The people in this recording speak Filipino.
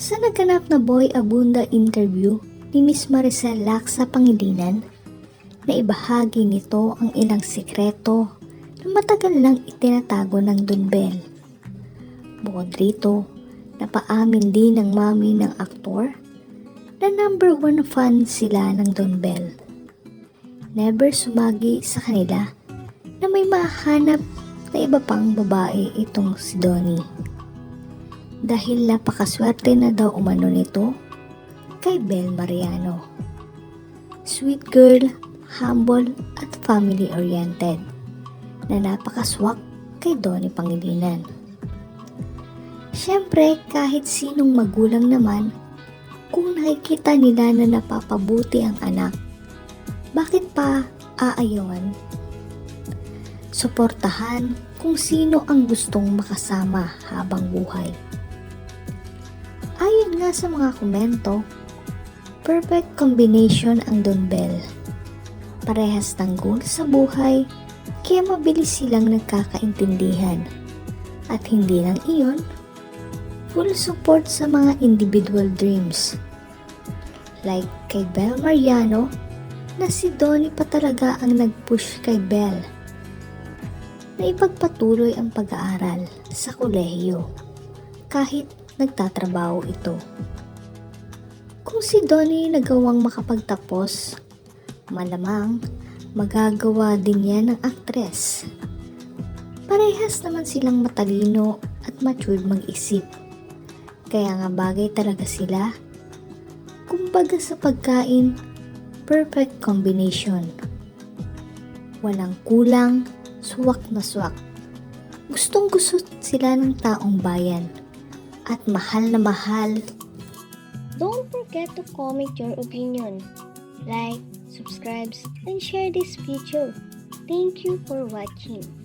Sa naganap na Boy Abunda interview ni Miss Maricel Lac sa Pangilinan, na ibahagi nito ang ilang sikreto na matagal lang itinatago ng Dunbel. Bukod rito, napaamin din ng mami ng aktor na number one fan sila ng Dunbel. Never sumagi sa kanila na may mahanap na iba pang babae itong si Donnie. Dahil napakaswerte na daw umano nito kay Bel Mariano. Sweet girl, humble at family-oriented na napakaswak kay Donnie Pangilinan. Siyempre, kahit sinong magulang naman, kung nakikita nila na napapabuti ang anak, bakit pa aayawan? Suportahan kung sino ang gustong makasama habang buhay. Ayon nga sa mga komento, perfect combination ang Donbel. Parehas ng goal sa buhay, kaya mabilis silang nagkakaintindihan. At hindi lang iyon, full support sa mga individual dreams. Like kay Bel Mariano, na si Donnie pa talaga ang nag-push kay Bel na ipagpatuloy ang pag-aaral sa kolehiyo kahit nagtatrabaho ito. Kung si Donnie nagawang makapagtapos, malamang magagawa din yan ng aktres. Parehas naman silang matalino at matured mag-isip. Kaya nga bagay talaga sila. Kumbaga sa pagkain, perfect combination. Walang kulang, swak na swak. Gustong gusto sila ng taong bayan at mahal na mahal. Don't forget to comment your opinion. Like, subscribe, and share this video. Thank you for watching.